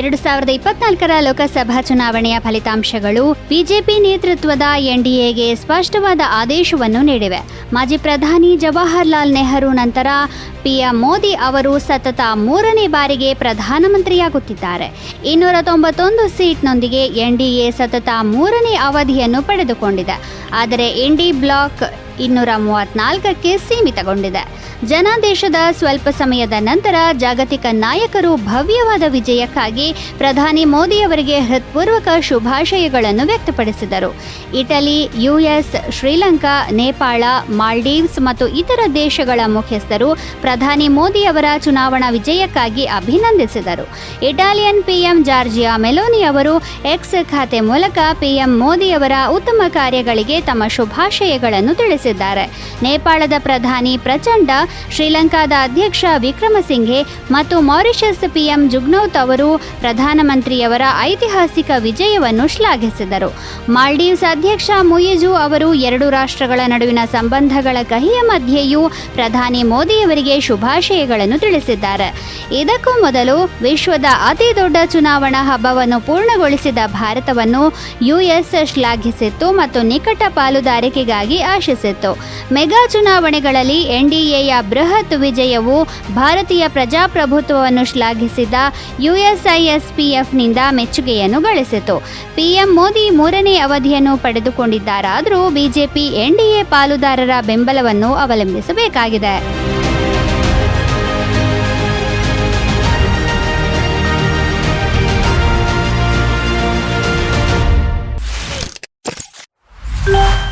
ಎರಡು ಸಾವಿರದ ಇಪ್ಪತ್ನಾಲ್ಕರ ಲೋಕಸಭಾ ಚುನಾವಣೆಯ ಫಲಿತಾಂಶಗಳು ಬಿಜೆಪಿ ನೇತೃತ್ವದ ಎನ್ಡಿಎಗೆ ಸ್ಪಷ್ಟವಾದ ಆದೇಶವನ್ನು ನೀಡಿವೆ. ಮಾಜಿ ಪ್ರಧಾನಿ ಜವಾಹರ್ಲಾಲ್ ನೆಹರು ನಂತರ ಪಿಎಂ ಮೋದಿ ಅವರು ಸತತ ಮೂರನೇ ಬಾರಿಗೆ ಪ್ರಧಾನಮಂತ್ರಿಯಾಗುತ್ತಿದ್ದಾರೆ. ಇನ್ನೂರ ತೊಂಬತ್ತೊಂದು ಸೀಟ್ನೊಂದಿಗೆ ಎನ್ಡಿಎ ಸತತ ಮೂರನೇ ಅವಧಿಯನ್ನು ಪಡೆದುಕೊಂಡಿದೆ. ಆದರೆ ಇಂಡಿ ಬ್ಲಾಕ್ ಇನ್ನೂರ ಮೂವತ್ನಾಲ್ಕಕ್ಕೆ ಸೀಮಿತಗೊಂಡಿದೆ. ಜನಾದೇಶದ ಸ್ವಲ್ಪ ಸಮಯದ ನಂತರ ಜಾಗತಿಕ ನಾಯಕರು ಭವ್ಯವಾದ ವಿಜಯಕ್ಕಾಗಿ ಪ್ರಧಾನಿ ಮೋದಿಯವರಿಗೆ ಹೃತ್ಪೂರ್ವಕ ಶುಭಾಶಯಗಳನ್ನು ವ್ಯಕ್ತಪಡಿಸಿದರು. ಇಟಲಿ ಯುಎಸ್ ಶ್ರೀಲಂಕಾ, ನೇಪಾಳ, ಮಾಲ್ಡೀವ್ಸ್ ಮತ್ತು ಇತರ ದೇಶಗಳ ಮುಖ್ಯಸ್ಥರು ಪ್ರಧಾನಿ ಮೋದಿಯವರ ಚುನಾವಣಾ ವಿಜಯಕ್ಕಾಗಿ ಅಭಿನಂದಿಸಿದರು. ಇಟಾಲಿಯನ್ ಪಿಎಂ ಜಾರ್ಜಿಯಾ ಮೆಲೋನಿ ಅವರು ಎಕ್ಸ್ ಖಾತೆ ಮೂಲಕ ಪಿಎಂ ಮೋದಿಯವರ ಉತ್ತಮ ಕಾರ್ಯಗಳಿಗೆ ತಮ್ಮ ಶುಭಾಶಯಗಳನ್ನು ತಿಳಿಸಿದ್ದಾರೆ. ನೇಪಾಳದ ಪ್ರಧಾನಿ ಪ್ರಚಂಡ, ಶ್ರೀಲಂಕಾದ ಅಧ್ಯಕ್ಷ ವಿಕ್ರಮಸಿಂಘೆ ಮತ್ತು ಮಾರಿಷಸ್ ಪಿಎಂ ಜುಗ್ನೌತ್ ಅವರು ಪ್ರಧಾನಮಂತ್ರಿಯವರ ಐತಿಹಾಸಿಕ ವಿಜಯವನ್ನು ಶ್ಲಾಘಿಸಿದರು. ಮಾಲ್ಡೀವ್ಸ್ ಅಧ್ಯಕ್ಷ ಮುಯಿಜು ಅವರು ಎರಡು ರಾಷ್ಟ್ರಗಳ ನಡುವಿನ ಸಂಬಂಧಗಳ ಕಹಿಯ ಮಧ್ಯೆಯೂ ಪ್ರಧಾನಿ ಮೋದಿಯವರಿಗೆ ಶುಭಾಶಯಗಳನ್ನು ತಿಳಿಸಿದ್ದಾರೆ. ಇದಕ್ಕೂ ಮೊದಲು ವಿಶ್ವದ ಅತಿ ದೊಡ್ಡ ಚುನಾವಣಾ ಹಬ್ಬವನ್ನು ಪೂರ್ಣಗೊಳಿಸಿದ ಭಾರತವನ್ನು ಯುಎಸ್ ಶ್ಲಾಘಿಸಿತ್ತು ಮತ್ತು ನಿಕಟ ಪಾಲುದಾರಿಕೆಗಾಗಿ ಆಶಿಸಿತ್ತು. ಮೆಗಾ ಚುನಾವಣೆಗಳಲ್ಲಿ ಎನ್ಡಿಎಯ ಬೃಹತ್ ವಿಜಯವು ಭಾರತೀಯ ಪ್ರಜಾಪ್ರಭುತ್ವವನ್ನು ಶ್ಲಾಘಿಸಿದ ಯುಎಸ್ಐಎಸ್ಪಿಎಫ್ನಿಂದ ಮೆಚ್ಚುಗೆಯನ್ನು ಗಳಿಸಿತು. ಪಿಎಂ ಮೋದಿ ಮೂರನೇ ಅವಧಿಯನ್ನು ಪಡೆದುಕೊಂಡಿದ್ದಾರಾದರೂ ಬಿಜೆಪಿ ಎನ್ಡಿಎ ಪಾಲುದಾರರ ಬೆಂಬಲವನ್ನು ಅವಲಂಬಿಸಬೇಕಾಗಿದೆ. Bye.